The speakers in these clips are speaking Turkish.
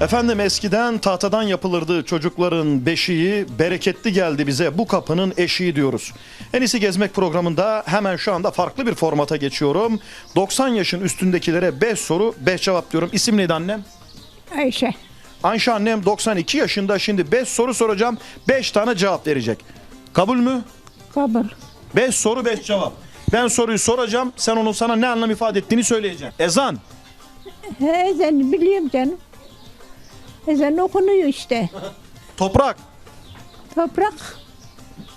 Efendim eskiden tahtadan yapılırdı çocukların beşiği, bereketli geldi bize bu kapının eşiği diyoruz. En iyisi gezmek programında hemen şu anda farklı bir formata geçiyorum. 90 yaşın üstündekilere 5 soru 5 cevap diyorum. İsim neydi annem? Ayşe. Ayşe annem 92 yaşında şimdi 5 soru soracağım 5 tane cevap verecek. Kabul mü? Kabul. 5 soru 5 cevap. Ben soruyu soracağım sen onun sana ne anlam ifade ettiğini söyleyeceksin. Ezan, He, ezan biliyorum canım. Ezan okunuyor işte. toprak, Toprak.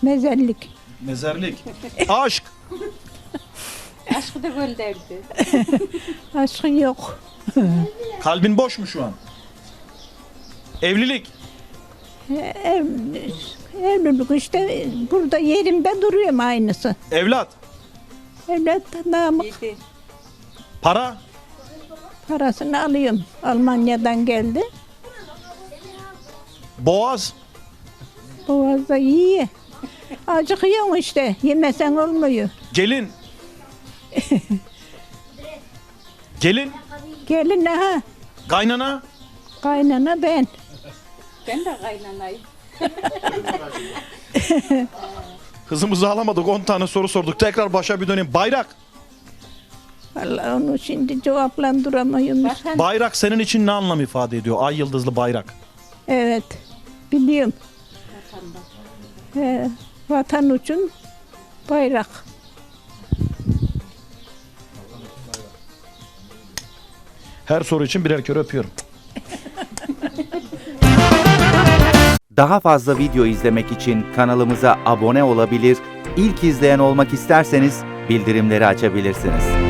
Mezarlık. mezarlık, aşk, Aşkı da gönderdi. Aşkı yok. kalbin boş mu şu an? Evlilik, Ev, evlilik işte burada yerimde duruyorum aynısı. evlat, Evlat namık Yedi. para, parasını alıyorum. Almanya'dan geldi. Boğaz, Boğazda iyi. Acıkıyorsun işte. Yemesen olmuyor. gelin. gelin, Gelin ha. kaynana, Kaynana ben. Ben de kaynanayım. Hızımızı alamadık 10 tane soru sorduk. Tekrar başa bir döneyim. Bayrak. Vallahi onu şimdi cevaplandıramıyorum. Bayrak senin için ne anlam ifade ediyor? Ay yıldızlı bayrak. Evet. Biliyorum. He, vatan için bayrak. Her soru için birer kere öpüyorum. Daha fazla video izlemek için kanalımıza abone olabilir, ilk izleyen olmak isterseniz bildirimleri açabilirsiniz.